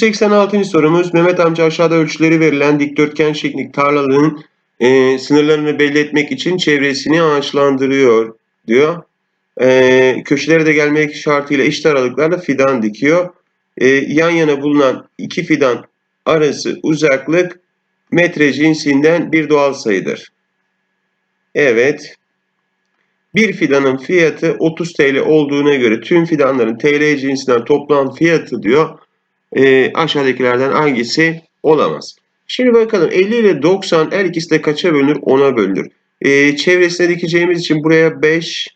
186. sorumuz Mehmet amca aşağıda ölçüleri verilen dikdörtgen şeklindeki tarlanın e, sınırlarını belli etmek için çevresini ağaçlandırıyor diyor. E, köşelere de gelmek şartıyla eşit aralıklarla fidan dikiyor. E, yan yana bulunan iki fidan arası uzaklık metre cinsinden bir doğal sayıdır. Evet. Bir fidanın fiyatı 30 TL olduğuna göre tüm fidanların TL cinsinden toplam fiyatı diyor e, aşağıdakilerden hangisi olamaz? Şimdi bakalım 50 ile 90 her ikisi de kaça bölünür? 10'a bölünür. E, çevresine dikeceğimiz için buraya 5,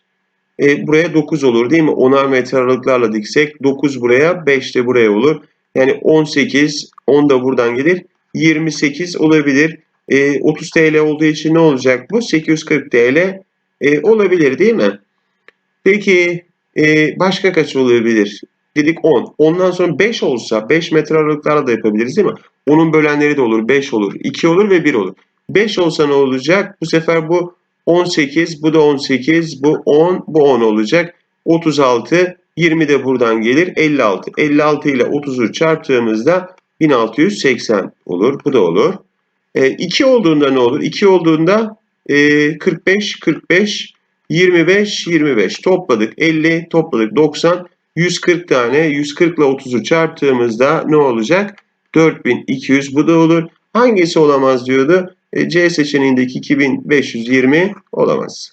e, buraya 9 olur değil mi? 10'ar metre aralıklarla diksek 9 buraya, 5 de buraya olur. Yani 18, 10 da buradan gelir. 28 olabilir. E, 30 TL olduğu için ne olacak bu? 840 TL e, olabilir değil mi? Peki e, başka kaç olabilir? Dedik 10. Ondan sonra 5 olsa 5 metre aralıklarla da yapabiliriz değil mi? Onun bölenleri de olur. 5 olur. 2 olur ve 1 olur. 5 olsa ne olacak? Bu sefer bu 18, bu da 18, bu 10, bu 10 olacak. 36, 20 de buradan gelir. 56. 56 ile 30'u çarptığımızda 1680 olur. Bu da olur. E, 2 olduğunda ne olur? 2 olduğunda e, 45, 45, 25, 25 topladık. 50 topladık. 90, 140 tane. 140 ile 30'u çarptığımızda ne olacak? 4200 bu da olur. Hangisi olamaz diyordu? E, C seçeneğindeki 2520 olamaz.